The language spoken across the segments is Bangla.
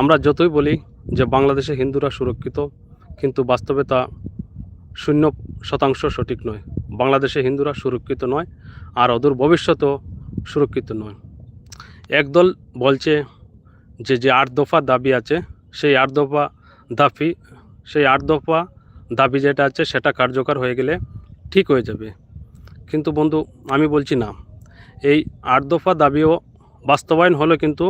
আমরা যতই বলি যে বাংলাদেশে হিন্দুরা সুরক্ষিত, কিন্তু বাস্তবে তা শূন্য শতাংশ সঠিক নয়। বাংলাদেশে হিন্দুরা সুরক্ষিত নয় আর অদূর ভবিষ্যতেও সুরক্ষিত নয়। একদল বলছে যে যে আট দফা দাবি আছে, সেই আট দফা দাবি, সেই আট দফা দাবি যেটা আছে সেটা কার্যকর হয়ে গেলে ঠিক হয়ে যাবে। কিন্তু বন্ধু, আমি বলছি না। এই আট দফা দাবিও বাস্তবায়ন হলে কিন্তু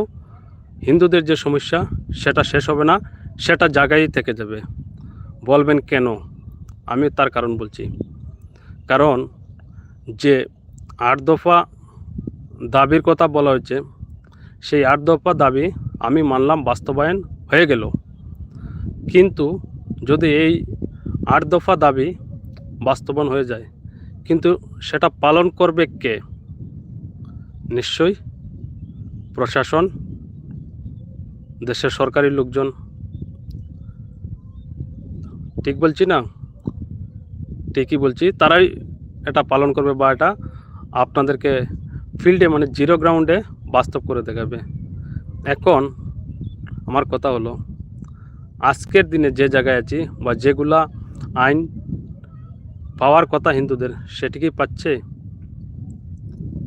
হিন্দুদের যে সমস্যা, সেটা শেষ হবে না, সেটা জায়গায় থেকে যাবে। বলবেন কেন? আমি তার কারণ বলছি। কারণ যে আট দফা দাবির কথা বলা হয়েছে, সেই আট দফা দাবি আমি মানলাম বাস্তবায়ন হয়ে গেল। কিন্তু যদি এই আট দফা দাবি বাস্তবায়ন হয়ে যায়, কিন্তু সেটা পালন করবে কে? নিশ্চয়ই প্রশাসন দেশের সরকারি লোকজন। ঠিক বলছি না? ঠিকই বলছি। তারাই এটা পালন করবে বা এটা আপনাদেরকে ফিল্ডে মানে জিরো গ্রাউন্ডে বাস্তব করে দেখাবে। এখন আমার কথা হলো, আজকের দিনে যে জায়গায় আছি বা যেগুলা আইন পাওয়ার কথা হিন্দুদের সেটি কি পাচ্ছে?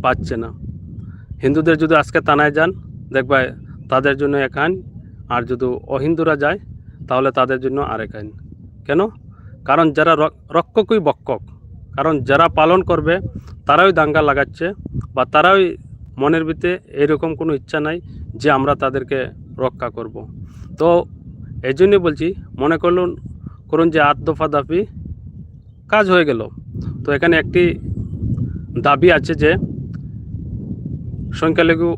পাচ্ছে না। হিন্দুদের যদি আজকে তানায় যান, দেখবে তাদের জন্য এক আইন। আর যদি অহিন্দুরা যায়, তাহলে তাদের জন্য আরেক আইন। কেন? কারণ যারা রক্ষকই বক্ষক। কারণ যারা পালন করবে, তারাই দাঙ্গা লাগাচ্ছে বা তারাই মনের ভিতরে এরকম কোনো ইচ্ছা নাই যে আমরা তাদেরকে রক্ষা করব। তো এই জন্যই বলছি, মনে করলুন, করুন যে আট দফা দাবি কাজ হয়ে গেল। তো এখানে একটি দাবি আছে যে সংখ্যালঘু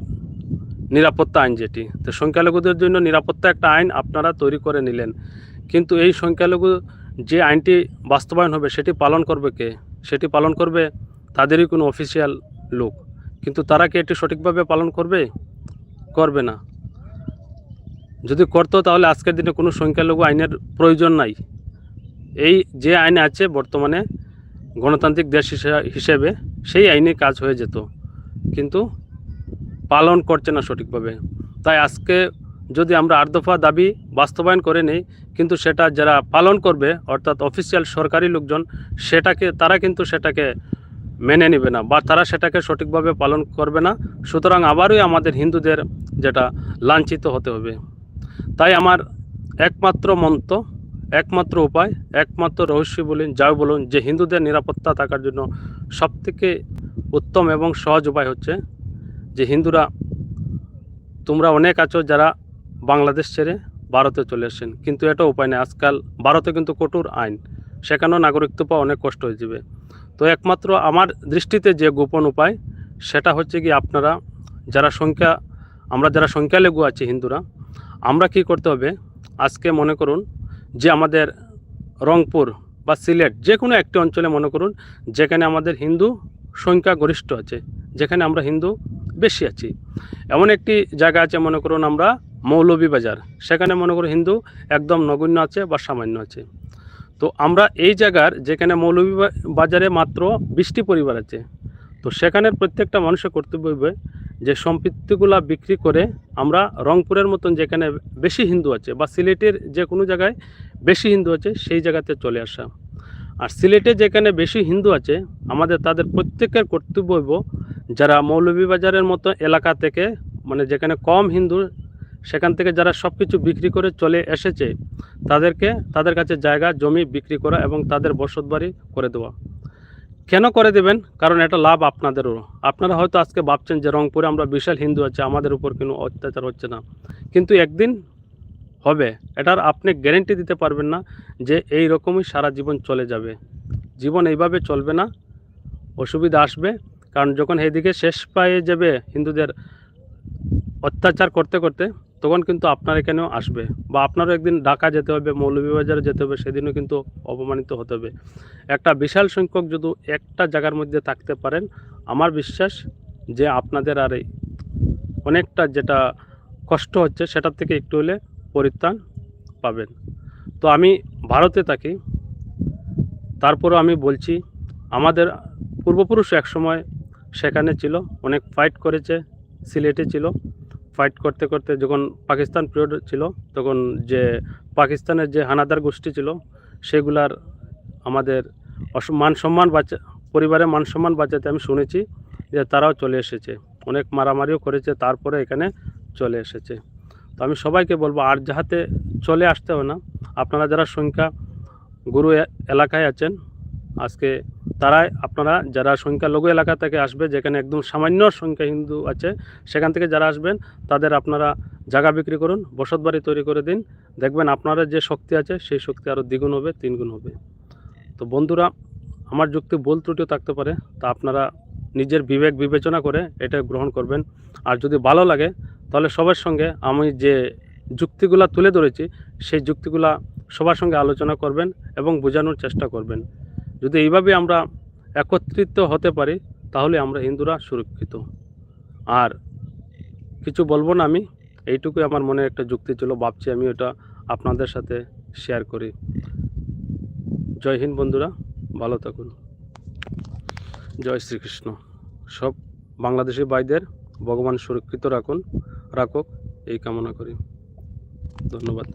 নিরাপত্তা আইন যেটি। তো সংখ্যালঘুদের জন্য নিরাপত্তা একটা আইন আপনারা তৈরি করে নিলেন। কিন্তু এই সংখ্যালঘু যে আইনটি বাস্তবায়ন হবে, সেটি পালন করবে কে? সেটি পালন করবে তাদেরই কোনো অফিসিয়াল লোক। কিন্তু তারা কি এটি সঠিকভাবে পালন করবে? করবে না। যদি করতো তাহলে আজকের দিনে কোনো সংখ্যালঘু আইনের প্রয়োজন নাই। এই যে আইন আছে বর্তমানে গণতান্ত্রিক দেশ হিসা- হিসেবে সেই আইনে কাজ হয়ে যেত। কিন্তু পালন করছে না সঠিকভাবে। তাই আজকে যদি আমরা আট দফা দাবি বাস্তবায়ন করে নেই, কিন্তু সেটা যারা পালন করবে, অর্থাৎ অফিসিয়াল সরকারি লোকজন, সেটাকে, তারা কিন্তু সেটাকে মেনে নেবে না বা তারা সেটাকে সঠিকভাবে পালন করবে না। সুতরাং আবারই আমাদের হিন্দুদের যেটা লাঞ্ছিত হতে হবে। তাই আমার একমাত্র মন্ত্র, একমাত্র উপায়, একমাত্র রহস্য বলুন, যাও বলুন, যে হিন্দুদের নিরাপত্তা থাকার জন্য সবথেকে উত্তম এবং সহজ উপায় হচ্ছে যে হিন্দুরা, তোমরা অনেক আছো যারা বাংলাদেশ ছেড়ে ভারতে চলে এসেছেন। কিন্তু এটা উপায় নেই। আজকাল ভারতে কিন্তু কঠোর আইন। সেখানেও নাগরিকত্ব পাওয়া অনেক কষ্ট হয়ে যাবে। তো একমাত্র আমার দৃষ্টিতে যে গোপন উপায়, সেটা হচ্ছে কি আপনারা যারা সংখ্যা, আমরা যারা সংখ্যালঘু আছি হিন্দুরা, আমরা কি করতে হবে? আজকে মনে করুন যে আমাদের রংপুর বা সিলেট যে কোনো একটি অঞ্চলে মনে করুন, যেখানে আমাদের হিন্দু সংখ্যা গরিষ্ঠ আছে, যেখানে আমরা হিন্দু বেশি আছি। এমন একটি জায়গা আছে, মনে করুন আমরা মৌলভীবাজার সেখানে মনে করুন হিন্দু একদম নগণ্য আছে বা সামান্য আছে। তো আমরা এই জায়গার যেখানে মৌলভী বাজারে মাত্র বিশটি পরিবার আছে, তো সেখানের প্রত্যেকটা মানুষের কর্তব্য হবে যে সম্পত্তিগুলা বিক্রি করে আমরা রংপুরের মতন যেখানে বেশি হিন্দু আছে বা সিলেটের যে কোনো জায়গায় বেশি হিন্দু আছে, সেই জায়গাতে চলে আসা। আর সিলেটে যেখানে বেশি হিন্দু আছে, আমাদের তাদের প্রত্যেকের কর্তব্য যারা মৌলভীবাজারের মতো এলাকা থেকে মানে যেখানে কম হিন্দু, সেখান থেকে যারা সব কিছু বিক্রি করে চলে এসেছে, তাদেরকে, তাদের কাছে জায়গা, জমি বিক্রি করা এবং তাদের বসতবাড়ি করে দেওয়া। কেন করে দেবেন? কারণ এটা লাভ আপনাদেরও। আপনারা হয়তো আজকে ভাবছেন যে রংপুরে আমরা বিশাল হিন্দু আছে, আমাদের উপর কোনো অত্যাচার হচ্ছে না। কিন্তু একদিন হবে, এটার আপনি গ্যারেন্টি দিতে পারবেন না যে এই রকমই সারা জীবন চলে যাবে। জীবন এইভাবে চলবে না, অসুবিধা আসবে, কারণ যখন এদিকে শেষ পায়ে যাবে হিন্দুদের অত্যাচার করতে করতে, তখন কিন্তু আপনার এখানেও আসবে বা আপনারও একদিন ঢাকা যেতে হবে, মৌলভীবাজারে যেতে হবে, সেদিনও কিন্তু অপমানিত হতে হবে। একটা বিশাল সংখ্যক যদি একটা জায়গার মধ্যে থাকতে পারেন, আমার বিশ্বাস যে আপনাদের আর অনেকটা যেটা কষ্ট হচ্ছে, সেটার থেকে একটু হলে পরিত্রাণ পাবেন। তো আমি ভারতে থাকি, তারপরও আমি বলছি, আমাদের পূর্বপুরুষ একসময় সেখানে ছিল, অনেক ফাইট করেছে, সিলেটে ছিল। ফাইট করতে করতে যখন পাকিস্তান পিরিয়ড ছিল, তখন যে পাকিস্তানের যে হানাদার গোষ্ঠী ছিল, সেগুলার আমাদের মান সম্মান বাঁচা, পরিবারের মান সম্মান বাঁচাতে আমি শুনেছি যে তারাও চলে এসেছে। অনেক মারামারিও করেছে, তারপরে এখানে চলে এসেছে। তো আমি সবাইকে বলব, আর যাহাতে চলে আসতে হবে না, আপনারা যারা সংখ্যা গুরু এলাকায় আছেন, আজকে তারাই আপনারা যারা সংখ্যালঘু এলাকা থেকে আসবে, যেখানে একদম সামান্য সংখ্যা হিন্দু আছে, সেখান থেকে যারা আসবেন, তাদের আপনারা জায়গা বিক্রি করুন, বসত বাড়ি তৈরি করে দিন। দেখবেন আপনারা যে শক্তি আছে, সেই শক্তি আরও দ্বিগুণ হবে, তিনগুণ হবে। তো বন্ধুরা, আমার যুক্তি ভুল ত্রুটিও থাকতে পারে, তা আপনারা নিজের বিবেক বিবেচনা করে এটা গ্রহণ করবেন। আর যদি ভালো লাগে তাহলে সবার সঙ্গে আমি যে যুক্তিগুলা তুলে ধরেছি, সেই যুক্তিগুলা সবার সঙ্গে আলোচনা করবেন এবং বোঝানোর চেষ্টা করবেন। যদি এইভাবে আমরা একত্রিত হতে পারি, তাহলে আমরা হিন্দুরা সুরক্ষিত। আর কিছু বলব না আমি, এইটুকুই আমার মনে একটা যুক্তি ছিল, ভাবছি আমি ওটা আপনাদের সাথে শেয়ার করি। জয় হিন্দ বন্ধুরা, ভালো থাকুন। জয় শ্রীকৃষ্ণ। সব বাংলাদেশি ভাইদের ভগবান সুরক্ষিত রাখুন রাখুক এই কামনা করি। ধন্যবাদ।